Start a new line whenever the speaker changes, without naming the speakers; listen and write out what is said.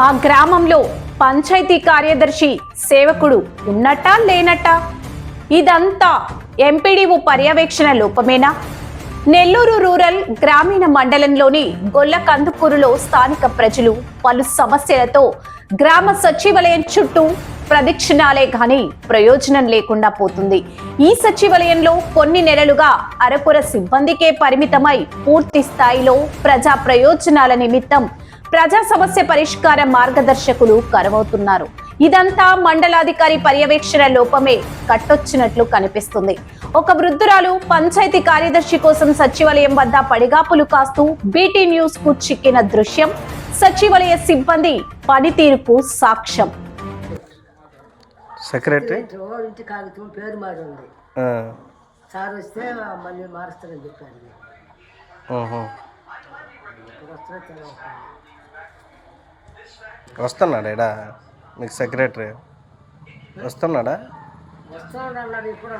ఆ గ్రామంలో పంచాయతీ కార్యదర్శి సేవకుడు ఉన్నట్ట లేనట్టా? ఇదంతా ఎంపీడీఓ పర్యవేక్షణ లోపమేనా? నెల్లూరు రూరల్ గ్రామీణ మండలంలోని గొల్ల కందుకూరులో స్థానిక ప్రజలు పలు సమస్యలతో గ్రామ సచివాలయం చుట్టూ ప్రదక్షిణాలే గాని ప్రయోజనం లేకుండా పోతుంది. ఈ సచివాలయంలో కొన్ని నెలలుగా అరకొర సిబ్బందికే పరిమితమై పూర్తి స్థాయిలో ప్రజా ప్రయోజనాల నిమిత్తం ప్రజా సమస్య పరిష్కార మార్గదర్శకులు కరవవుతున్నారు ఇదంతా మండలాధికారి పర్యవేక్షణ లోపమే కట్టొచ్చినట్లు కనిపిస్తుంది. ఒక వృద్ధురాలు పంచాయతీ కార్యదర్శి కోసం సచివాలయం వద్ద పడిగాపులు కాస్తూ బీటీ న్యూస్కు చిక్కిన దృశ్యం సచివాలయ సిబ్బంది పనితీరుకు సాక్ష్యం.
సెక్రటరీ?
ఏంటో ఇంటి కాగితం పేరు మారి ఉంది
ఆ,
సార్ వస్తే మళ్ళీ మారుస్తారని చెప్పారు.
వస్తున్నాడా ఇడా మీకు సెక్రటరీ? వస్తున్నాడా?
ఇప్పుడు